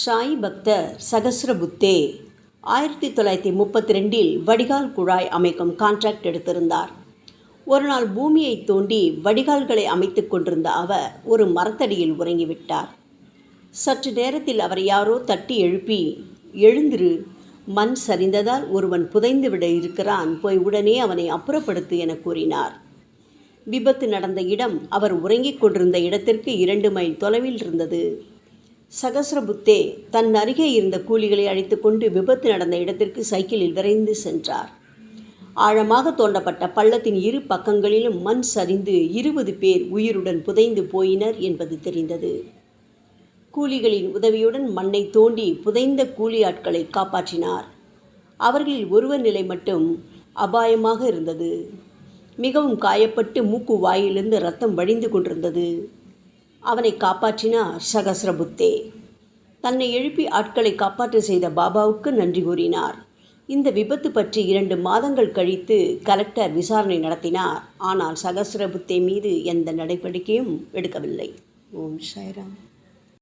சாய் பக்தர் சகசிரபுத்தே. ஆயிரத்தி தொள்ளாயிரத்தி முப்பத்தி ரெண்டில் வடிகால் குழாய் அமைக்கும் கான்ட்ராக்ட் எடுத்திருந்தார். ஒரு நாள் பூமியை தோண்டி வடிகால்களை அமைத்துக் கொண்டிருந்த அவர் ஒரு மரத்தடியில் உறங்கிவிட்டார். சற்று நேரத்தில் அவர் யாரோ தட்டி எழுப்பி எழுந்திரு மண் சரிந்ததால் ஒருவன் புதைந்துவிட இருக்கிறான் போய் உடனே அவனை அப்புறப்படுத்து என கூறினார். விபத்து நடந்த இடம் அவர் உறங்கிக் கொண்டிருந்த இடத்திற்கு இரண்டு மைல் தொலைவில் இருந்தது. சகஸ்ரபுத்தே தன் அருகே இருந்த கூலிகளை அழைத்துக்கொண்டு விபத்து நடந்த இடத்திற்கு சைக்கிளில் விரைந்து சென்றார். ஆழமாக தோண்டப்பட்ட பள்ளத்தின் இரு பக்கங்களிலும் மண் சரிந்து இருபது பேர் உயிருடன் புதைந்து போயினர் என்பது தெரிந்தது. கூலிகளின் உதவியுடன் மண்ணை தோண்டி புதைந்த கூலி ஆட்களை காப்பாற்றினார். அவர்களில் ஒருவர் நிலை மட்டும் அபாயமாக இருந்தது. மிகவும் காயப்பட்டு மூக்கு வாயிலிருந்து ரத்தம் வழிந்து கொண்டிருந்தது. அவனை காப்பாற்றினார் சகசிரபுத்தே. தன்னை எழுப்பி ஆட்களை காப்பாற்ற செய்த பாபாவுக்கு நன்றி கூறினார். இந்த விபத்து பற்றி இரண்டு மாதங்கள் கழித்து கலெக்டர் விசாரணை நடத்தினார். ஆனால் சகசிரபுத்தே மீது எந்த நடவடிக்கையும் எடுக்கவில்லை. ஓம் சாய்ராம்.